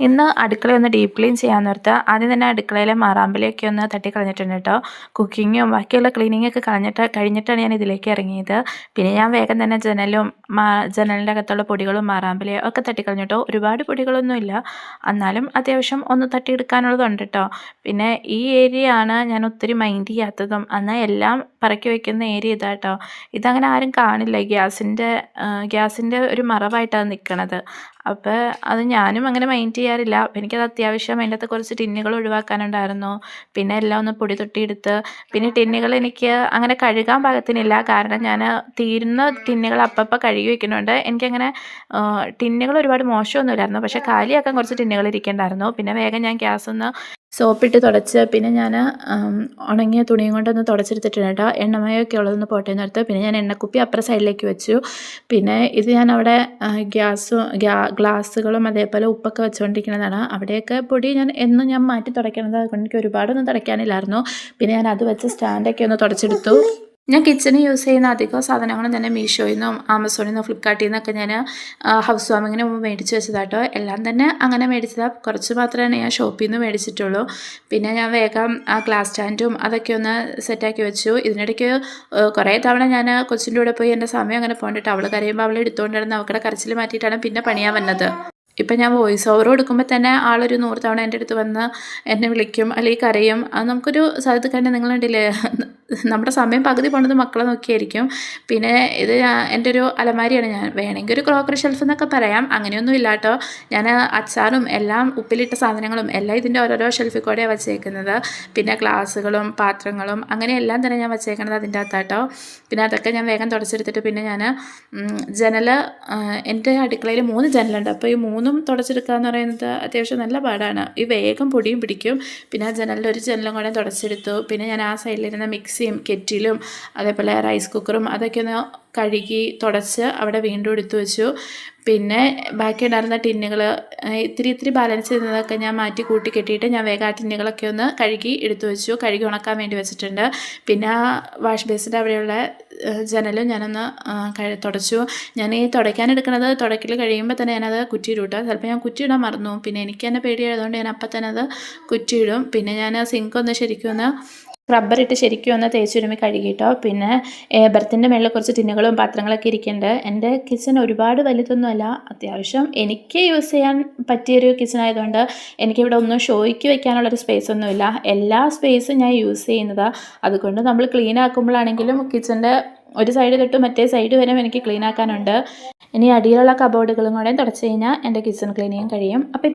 ഇന്ന് അടുക്കള ഒന്ന് ഡീപ്പ് ക്ലീൻ ചെയ്യാൻ നിർത്തുക. ആദ്യം തന്നെ അടുക്കളയിലെ മാറാമ്പിലേക്ക് ഒന്ന് തട്ടി കളഞ്ഞിട്ടുണ്ട് കേട്ടോ കുക്കിങ്ങും ബാക്കിയുള്ള ക്ലീനിങ് ഒക്കെ കളഞ്ഞിട്ട് കഴിഞ്ഞിട്ടാണ് ഞാൻ ഇതിലേക്ക് ഇറങ്ങിയത്. പിന്നെ ഞാൻ വേഗം തന്നെ ജനലും ജനലിന്റെ അകത്തുള്ള പൊടികളും മാറാമ്പലിയും ഒക്കെ തട്ടിക്കളഞ്ഞിട്ടോ ഒരുപാട് പൊടികളൊന്നുമില്ല എന്നാലും അത്യാവശ്യം ഒന്ന് തട്ടിയെടുക്കാനുള്ളതുണ്ട് കേട്ടോ പിന്നെ ഈ ഏരിയ ആണ് ഞാൻ ഒത്തിരി മൈൻഡ് ചെയ്യാത്തതും. എന്നാൽ എല്ലാം പറക്കി വയ്ക്കുന്ന ഏരിയ ഇതാ ഇതാട്ടോ ഇതങ്ങനെ ആരും കാണില്ല. ഗ്യാസിന്റെ ഗ്യാസിന്റെ ഒരു മറവായിട്ടാണ് നിൽക്കണത് അപ്പോൾ അത് ഞാനും അങ്ങനെ മൈൻഡ് ചെയ്യാറില്ല. എനിക്കത് അത്യാവശ്യം അതിന്റെ അകത്ത് കുറച്ച് ടിന്നുകൾ ഒഴിവാക്കാനുണ്ടായിരുന്നു. പിന്നെ എല്ലാം ഒന്ന് പൊടി തൊട്ടിയെടുത്ത് പിന്നെ ടിന്നുകൾ എനിക്ക് അങ്ങനെ കഴുകാൻ പാകത്തിനില്ല. കാരണം ഞാൻ തീരുന്ന ടിന്നുകൾ അപ്പപ്പോൾ കഴുകി വെക്കുന്നുണ്ട്. എനിക്കങ്ങനെ ടിന്നുകൾ ഒരുപാട് മോശമൊന്നുമില്ലായിരുന്നു. പക്ഷേ കാലിയാക്കാൻ കുറച്ച് ടിന്നുകൾ ഇരിക്കേണ്ടായിരുന്നു. പിന്നെ വേഗം ഞാൻ ഗ്യാസ് ഒന്ന് സോപ്പിട്ട് തുടച്ച് പിന്നെ ഞാൻ ഉണങ്ങിയ തുണിയും കൊണ്ടൊന്ന് തുടച്ചെടുത്തിട്ടുണ്ട് കേട്ടോ. എണ്ണമയൊക്കെ ഉള്ളതൊന്ന് പോട്ടെ നിർത്ത് പിന്നെ ഞാൻ എണ്ണക്കുപ്പി അപ്പുറ സൈഡിലേക്ക് വെച്ചു. പിന്നെ ഇത് ഞാൻ അവിടെ ഗ്യാസും ഗ്ലാസ്സുകളും അതേപോലെ ഉപ്പൊക്കെ വെച്ചുകൊണ്ടിരിക്കുന്നതാണ് അവിടെയൊക്കെ പൊടി ഞാൻ എന്നും ഞാൻ മാറ്റി തുടയ്ക്കണത് അതുകൊണ്ട് എനിക്ക് ഒരുപാടൊന്നും തുടയ്ക്കാനില്ലായിരുന്നു. പിന്നെ ഞാൻ അത് വെച്ച് സ്റ്റാൻഡൊക്കെ ഒന്ന് തുടച്ചെടുത്തു. ഞാൻ കിച്ചണിൽ യൂസ് ചെയ്യുന്ന അധികം സാധനങ്ങളും തന്നെ മീഷോയിൽ നിന്നും ആമസോണിൽ നിന്നും ഫ്ലിപ്കാർട്ടിൽ നിന്നൊക്കെ ഞാൻ ഹൗസ് വാമിങ്ങിന് മുമ്പ് മേടിച്ച് വെച്ചതാട്ടോ. എല്ലാം തന്നെ അങ്ങനെ മേടിച്ചതാണ് കുറച്ച് മാത്രമേ ഞാൻ ഷോപ്പിൽ നിന്ന് മേടിച്ചിട്ടുള്ളൂ. പിന്നെ ഞാൻ വേഗം ആ ഗ്ലാസ് സ്റ്റാൻഡും അതൊക്കെ ഒന്ന് സെറ്റാക്കി വെച്ചു. ഇതിനിടയ്ക്ക് കുറേ തവണ ഞാൻ കൊച്ചിന്റെ കൂടെ പോയി എന്റെ സമയം അങ്ങനെ പോകണ്ടിട്ട് അവൾ കരയുമ്പോൾ അവൾ എടുത്തുകൊണ്ടിരുന്ന അവക്കടെ കരച്ചിൽ മാറ്റിയിട്ടാണ് പിന്നെ പണിയാൻ വന്നത്. ഇപ്പം ഞാൻ വോയിസ് ഓവർ കൊടുക്കുമ്പോൾ തന്നെ ആളൊരു നൂറ് തവണ എന്റെ അടുത്ത് വന്ന് എന്നെ വിളിക്കും അല്ലെങ്കിൽ കരയും. അത് നമുക്കൊരു സ്ഥലത്ത് തന്നെ നിങ്ങളുണ്ടില്ലേ? നമ്മുടെ സമയം പകുതി പോണത് മക്കളെ നോക്കിയായിരിക്കും. പിന്നെ ഇത് എന്റെ ഒരു അലമാരിയാണ് ഞാൻ. വേണമെങ്കിൽ ഒരു ക്രോക്കറി ഷെൽഫ് എന്നൊക്കെ പറയാം. അങ്ങനെയൊന്നും ഇല്ല കേട്ടോ ഞാൻ അച്ചാറും എല്ലാം ഉപ്പിലിട്ട സാധനങ്ങളും എല്ലാം ഇതിന്റെ ഓരോരോ ഷെൽഫിൽ കൂടെയാണ് വച്ചേക്കുന്നത്. പിന്നെ ഗ്ലാസ്സുകളും പാത്രങ്ങളും അങ്ങനെ എല്ലാം തന്നെ ഞാൻ വച്ചേക്കുന്നത് അതിന്റെ അകത്താട്ടോ. പിന്നെ അതൊക്കെ ഞാൻ വേഗം തുടച്ചെടുത്തിട്ട് പിന്നെ ഞാൻ ജനൽ എന്റെ അടുക്കളയിൽ മൂന്ന് ജനലുണ്ട്. അപ്പോൾ ഈ മൂന്നും തുടച്ചെടുക്കുക എന്ന് പറയുന്നത് അത്യാവശ്യം നല്ല പാടാണ്. ഈ വേഗം പൊടിയും പിടിക്കും. പിന്നെ ആ ജനലിന്റെ ഒരു ജനലും കൂടെ തുടച്ചെടുത്തു. പിന്നെ ഞാൻ ആ സൈഡിലിരുന്ന മിക്സിയും കെറ്റിലും അതേപോലെ റൈസ് കുക്കറും അതൊക്കെ ഒന്ന് കഴുകി തുടച്ച് അവിടെ വീണ്ടും എടുത്തു വെച്ചു. പിന്നെ ബാക്കി ഉണ്ടായിരുന്ന ടിന്നുകൾ ഇത്തിരി ഇത്തിരി ബാലൻസ് ചെയ്യുന്നതൊക്കെ ഞാൻ മാറ്റി കൂട്ടി കെട്ടിയിട്ട് ഞാൻ വേഗം ആ ടിന്നുകളൊക്കെ ഒന്ന് കഴുകി എടുത്തു വെച്ചു. കഴുകി ഉണക്കാൻ വേണ്ടി വെച്ചിട്ടുണ്ട്. പിന്നെ ആ വാഷ് ബേസിന്റെ അവിടെയുള്ള ജനലും ഞാനൊന്ന് തുടച്ചു. ഞാൻ ഈ തുടയ്ക്കാൻ എടുക്കുന്നത് തുടയ്ക്കൽ കഴിയുമ്പോൾ തന്നെ ഞാനത് കുറ്റിയിടും കേട്ടോ ചിലപ്പോൾ ഞാൻ കുറ്റിയിടാൻ മറന്നു. പിന്നെ എനിക്ക് തന്നെ പേടിയായതുകൊണ്ട് ഞാൻ അപ്പം തന്നെ അത് കുറ്റിയിടും. പിന്നെ ഞാൻ സിങ്ക് ഒന്ന് ശരിക്കും ഒന്ന് റബ്ബർ ഇട്ട് ശരിക്കും ഒന്ന് തേച്ചുരുമി കഴുകിയിട്ടോ പിന്നെ ബർത്തിന്റെ മേളിൽ കുറച്ച് ടിന്നുകളും പാത്രങ്ങളൊക്കെ ഇരിക്കുന്നുണ്ട് എന്റെ കിച്ചൺ ഒരുപാട് വലുതൊന്നുമല്ല. അത്യാവശ്യം എനിക്ക് യൂസ് ചെയ്യാൻ പറ്റിയൊരു കിച്ചൺ ആയതുകൊണ്ട് എനിക്കിവിടെ ഒന്നും ഷോയ്ക്ക് വെക്കാനുള്ളൊരു സ്പേസ് ഒന്നുമില്ല എല്ലാ സ്പേസും ഞാൻ യൂസ് ചെയ്യുന്നത്. അതുകൊണ്ട് നമ്മൾ ക്ലീൻ ആക്കുമ്പോഴാണെങ്കിലും കിച്ചന്റെ ഒരു സൈഡ് തൊട്ട് മറ്റേ സൈഡ് വരെ എനിക്ക് ക്ലീൻ ആക്കാനുണ്ട്. ഇനി അടിയിലുള്ള കബോർഡുകളും കൂടെ തുടച്ച് കഴിഞ്ഞാൽ എന്റെ കിച്ചൺ ക്ലീനിങ് കഴിയും. അപ്പോൾ